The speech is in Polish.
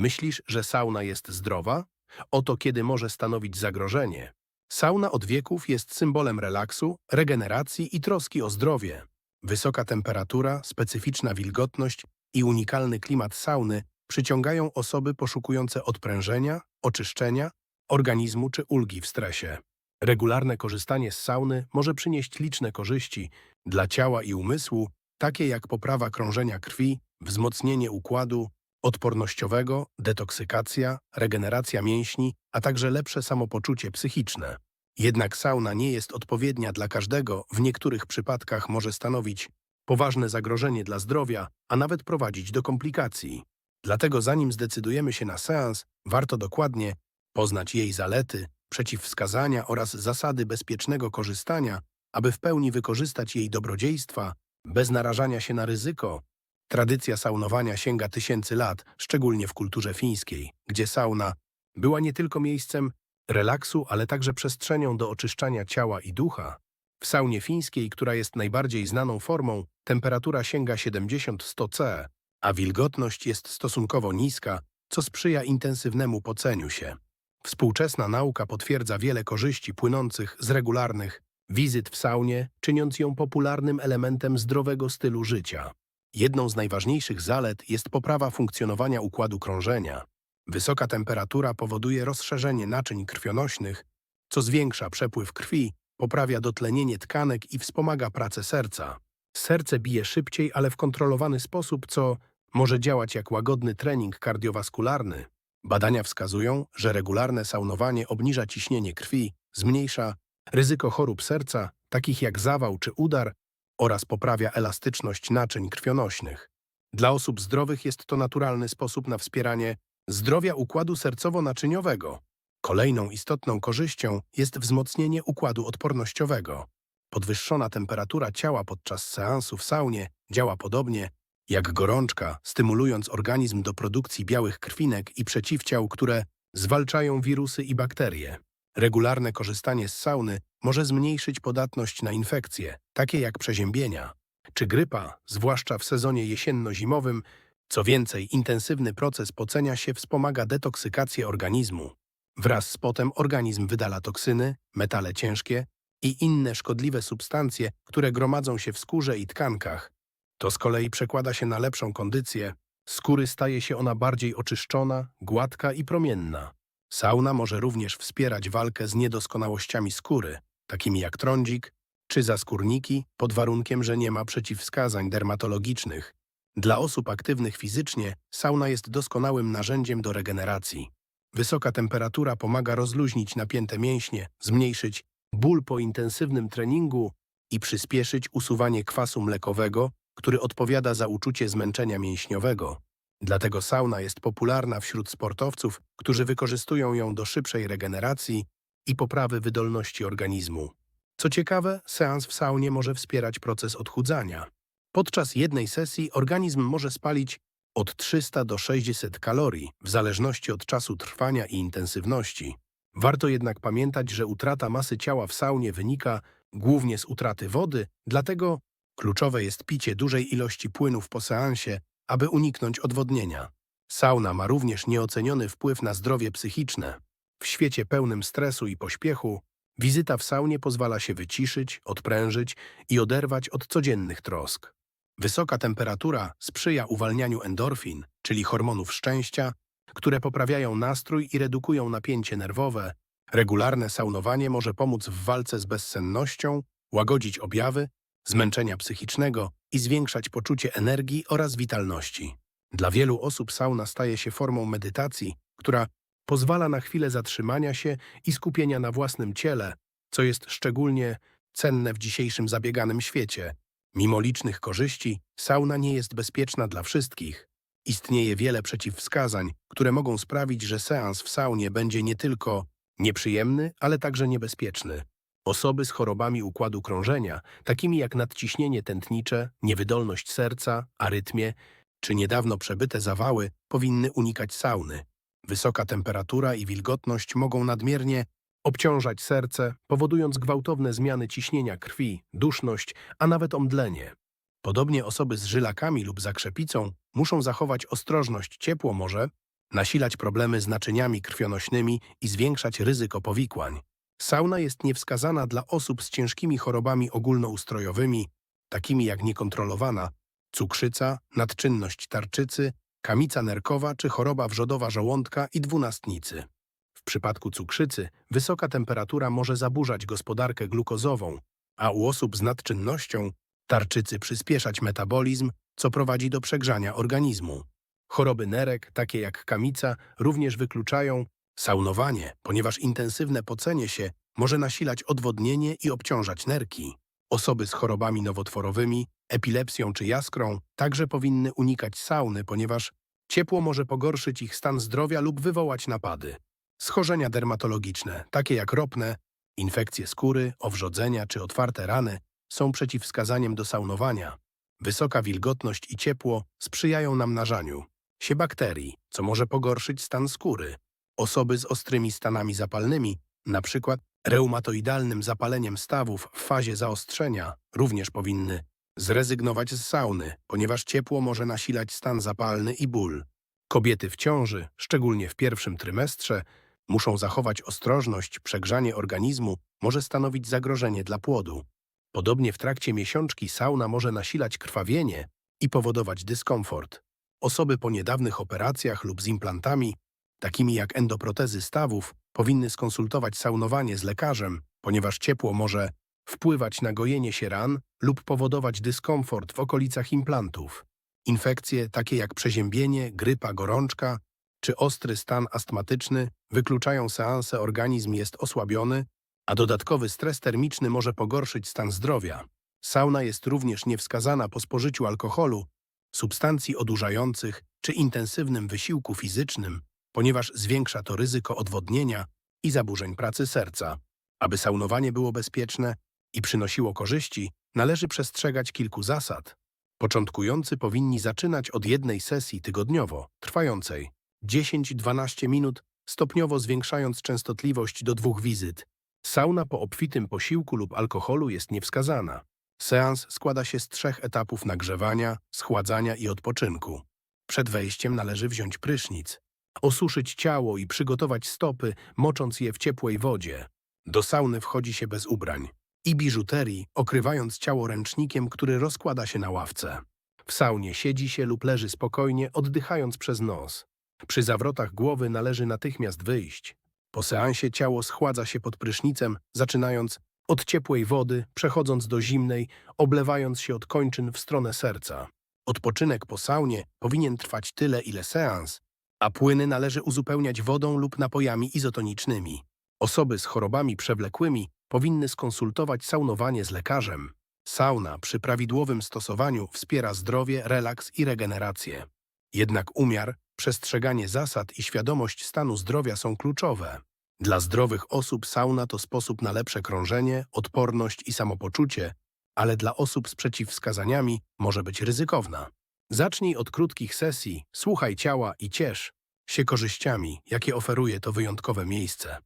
Myślisz, że sauna jest zdrowa? Oto kiedy może stanowić zagrożenie. Sauna od wieków jest symbolem relaksu, regeneracji i troski o zdrowie. Wysoka temperatura, specyficzna wilgotność i unikalny klimat sauny przyciągają osoby poszukujące odprężenia, oczyszczenia, organizmu czy ulgi w stresie. Regularne korzystanie z sauny może przynieść liczne korzyści dla ciała i umysłu, takie jak poprawa krążenia krwi, wzmocnienie układu odpornościowego, detoksykacja, regeneracja mięśni, a także lepsze samopoczucie psychiczne. Jednak sauna nie jest odpowiednia dla każdego, w niektórych przypadkach może stanowić poważne zagrożenie dla zdrowia, a nawet prowadzić do komplikacji. Dlatego zanim zdecydujemy się na seans, warto dokładnie poznać jej zalety, przeciwwskazania oraz zasady bezpiecznego korzystania, aby w pełni wykorzystać jej dobrodziejstwa bez narażania się na ryzyko. Tradycja saunowania sięga tysięcy lat, szczególnie w kulturze fińskiej, gdzie sauna była nie tylko miejscem relaksu, ale także przestrzenią do oczyszczania ciała i ducha. W saunie fińskiej, która jest najbardziej znaną formą, temperatura sięga 70-100 C, a wilgotność jest stosunkowo niska, co sprzyja intensywnemu poceniu się. Współczesna nauka potwierdza wiele korzyści płynących z regularnych wizyt w saunie, czyniąc ją popularnym elementem zdrowego stylu życia. Jedną z najważniejszych zalet jest poprawa funkcjonowania układu krążenia. Wysoka temperatura powoduje rozszerzenie naczyń krwionośnych, co zwiększa przepływ krwi, poprawia dotlenienie tkanek i wspomaga pracę serca. Serce bije szybciej, ale w kontrolowany sposób, co może działać jak łagodny trening kardiowaskularny. Badania wskazują, że regularne saunowanie obniża ciśnienie krwi, zmniejsza ryzyko chorób serca, takich jak zawał czy udar, oraz poprawia elastyczność naczyń krwionośnych. Dla osób zdrowych jest to naturalny sposób na wspieranie zdrowia układu sercowo-naczyniowego. Kolejną istotną korzyścią jest wzmocnienie układu odpornościowego. Podwyższona temperatura ciała podczas seansu w saunie działa podobnie jak gorączka, stymulując organizm do produkcji białych krwinek i przeciwciał, które zwalczają wirusy i bakterie. Regularne korzystanie z sauny może zmniejszyć podatność na infekcje, takie jak przeziębienia czy grypa, zwłaszcza w sezonie jesienno-zimowym. Co więcej, intensywny proces pocenia się wspomaga detoksykację organizmu. Wraz z potem organizm wydala toksyny, metale ciężkie i inne szkodliwe substancje, które gromadzą się w skórze i tkankach. To z kolei przekłada się na lepszą kondycję. Skóry staje się ona bardziej oczyszczona, gładka i promienna. Sauna może również wspierać walkę z niedoskonałościami skóry, takimi jak trądzik czy zaskórniki, pod warunkiem, że nie ma przeciwwskazań dermatologicznych. Dla osób aktywnych fizycznie sauna jest doskonałym narzędziem do regeneracji. Wysoka temperatura pomaga rozluźnić napięte mięśnie, zmniejszyć ból po intensywnym treningu i przyspieszyć usuwanie kwasu mlekowego, który odpowiada za uczucie zmęczenia mięśniowego. Dlatego sauna jest popularna wśród sportowców, którzy wykorzystują ją do szybszej regeneracji i poprawy wydolności organizmu. Co ciekawe, seans w saunie może wspierać proces odchudzania. Podczas jednej sesji organizm może spalić od 300 do 600 kalorii, w zależności od czasu trwania i intensywności. Warto jednak pamiętać, że utrata masy ciała w saunie wynika głównie z utraty wody, dlatego kluczowe jest picie dużej ilości płynów po seansie, aby uniknąć odwodnienia. Sauna ma również nieoceniony wpływ na zdrowie psychiczne. W świecie pełnym stresu i pośpiechu, wizyta w saunie pozwala się wyciszyć, odprężyć i oderwać od codziennych trosk. Wysoka temperatura sprzyja uwalnianiu endorfin, czyli hormonów szczęścia, które poprawiają nastrój i redukują napięcie nerwowe. Regularne saunowanie może pomóc w walce z bezsennością, łagodzić objawy, zmęczenia psychicznego i zwiększać poczucie energii oraz witalności. Dla wielu osób sauna staje się formą medytacji, która pozwala na chwilę zatrzymania się i skupienia na własnym ciele, co jest szczególnie cenne w dzisiejszym zabieganym świecie. Mimo licznych korzyści, sauna nie jest bezpieczna dla wszystkich. Istnieje wiele przeciwwskazań, które mogą sprawić, że seans w saunie będzie nie tylko nieprzyjemny, ale także niebezpieczny. Osoby z chorobami układu krążenia, takimi jak nadciśnienie tętnicze, niewydolność serca, arytmie czy niedawno przebyte zawały, powinny unikać sauny. Wysoka temperatura i wilgotność mogą nadmiernie obciążać serce, powodując gwałtowne zmiany ciśnienia krwi, duszność, a nawet omdlenie. Podobnie osoby z żylakami lub zakrzepicą muszą zachować ostrożność. Ciepło może nasilać problemy z naczyniami krwionośnymi i zwiększać ryzyko powikłań. Sauna jest niewskazana dla osób z ciężkimi chorobami ogólnoustrojowymi, takimi jak niekontrolowana cukrzyca, nadczynność tarczycy, kamica nerkowa czy choroba wrzodowa żołądka i dwunastnicy. W przypadku cukrzycy wysoka temperatura może zaburzać gospodarkę glukozową, a u osób z nadczynnością tarczycy przyspieszać metabolizm, co prowadzi do przegrzania organizmu. Choroby nerek, takie jak kamica, również wykluczają saunowanie, ponieważ intensywne pocenie się może nasilać odwodnienie i obciążać nerki. Osoby z chorobami nowotworowymi, epilepsją czy jaskrą także powinny unikać sauny, ponieważ ciepło może pogorszyć ich stan zdrowia lub wywołać napady. Schorzenia dermatologiczne, takie jak ropne, infekcje skóry, owrzodzenia czy otwarte rany, są przeciwwskazaniem do saunowania. Wysoka wilgotność i ciepło sprzyjają namnażaniu się bakterii, co może pogorszyć stan skóry. Osoby z ostrymi stanami zapalnymi, np. reumatoidalnym zapaleniem stawów w fazie zaostrzenia, również powinny zrezygnować z sauny, ponieważ ciepło może nasilać stan zapalny i ból. Kobiety w ciąży, szczególnie w pierwszym trymestrze, muszą zachować ostrożność, przegrzanie organizmu może stanowić zagrożenie dla płodu. Podobnie w trakcie miesiączki sauna może nasilać krwawienie i powodować dyskomfort. Osoby po niedawnych operacjach lub z implantami, takimi jak endoprotezy stawów, powinny skonsultować saunowanie z lekarzem, ponieważ ciepło może wpływać na gojenie się ran lub powodować dyskomfort w okolicach implantów. Infekcje takie jak przeziębienie, grypa, gorączka czy ostry stan astmatyczny wykluczają seanse, organizm jest osłabiony, a dodatkowy stres termiczny może pogorszyć stan zdrowia. Sauna jest również niewskazana po spożyciu alkoholu, substancji odurzających czy intensywnym wysiłku fizycznym, ponieważ zwiększa to ryzyko odwodnienia i zaburzeń pracy serca. Aby saunowanie było bezpieczne i przynosiło korzyści, należy przestrzegać kilku zasad. Początkujący powinni zaczynać od jednej sesji tygodniowo, trwającej 10-12 minut, stopniowo zwiększając częstotliwość do dwóch wizyt. Sauna po obfitym posiłku lub alkoholu jest niewskazana. Seans składa się z trzech etapów nagrzewania, schładzania i odpoczynku. Przed wejściem należy wziąć prysznic, osuszyć ciało i przygotować stopy, mocząc je w ciepłej wodzie. Do sauny wchodzi się bez ubrań i biżuterii, okrywając ciało ręcznikiem, który rozkłada się na ławce. W saunie siedzi się lub leży spokojnie, oddychając przez nos. Przy zawrotach głowy należy natychmiast wyjść. Po seansie ciało schładza się pod prysznicem, zaczynając od ciepłej wody, przechodząc do zimnej, oblewając się od kończyn w stronę serca. Odpoczynek po saunie powinien trwać tyle, ile seans, a płyny należy uzupełniać wodą lub napojami izotonicznymi. Osoby z chorobami przewlekłymi powinny skonsultować saunowanie z lekarzem. Sauna przy prawidłowym stosowaniu wspiera zdrowie, relaks i regenerację. Jednak umiar, przestrzeganie zasad i świadomość stanu zdrowia są kluczowe. Dla zdrowych osób sauna to sposób na lepsze krążenie, odporność i samopoczucie, ale dla osób z przeciwwskazaniami może być ryzykowna. Zacznij od krótkich sesji, słuchaj ciała i ciesz się korzyściami, jakie oferuje to wyjątkowe miejsce.